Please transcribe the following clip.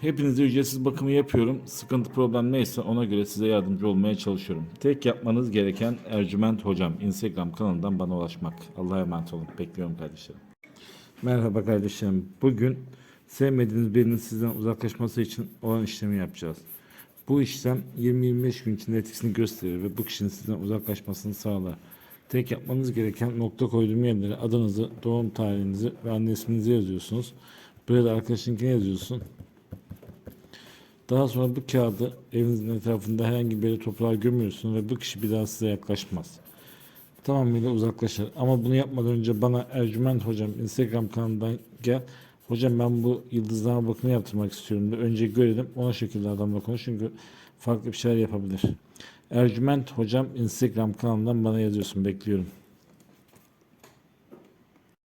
hepinize ücretsiz bakımı yapıyorum. Sıkıntı problem neyse ona göre size yardımcı olmaya çalışıyorum. Tek yapmanız gereken Ercüment Hocam Instagram kanalından bana ulaşmak. Allah'a emanet olun. Bekliyorum kardeşlerim. Merhaba kardeşlerim. Bugün sevmediğiniz birinin sizden uzaklaşması için olan işlemi yapacağız. Bu işlem 20-25 gün içinde etkisini gösterir ve bu kişinin sizden uzaklaşmasını sağlar. Tek yapmanız gereken nokta koyduğum yerlere adınızı, doğum tarihinizi ve anne isminizi yazıyorsunuz. Buraya da arkadaşınkini yazıyorsun. Daha sonra bu kağıdı evinizin etrafında herhangi bir toprağa gömüyorsun ve bu kişi bir daha size yaklaşmaz. Tamamıyla uzaklaşır. Ama bunu yapmadan önce bana Ercüment Hocam Instagram kanalından gel. Hocam ben bu yıldızlama bakımı yaptırmak istiyorum de önce görelim. Ona şekilde adamla konuş çünkü farklı bir şeyler yapabilir. Ercüment Hocam Instagram kanalından bana yazıyorsun. Bekliyorum.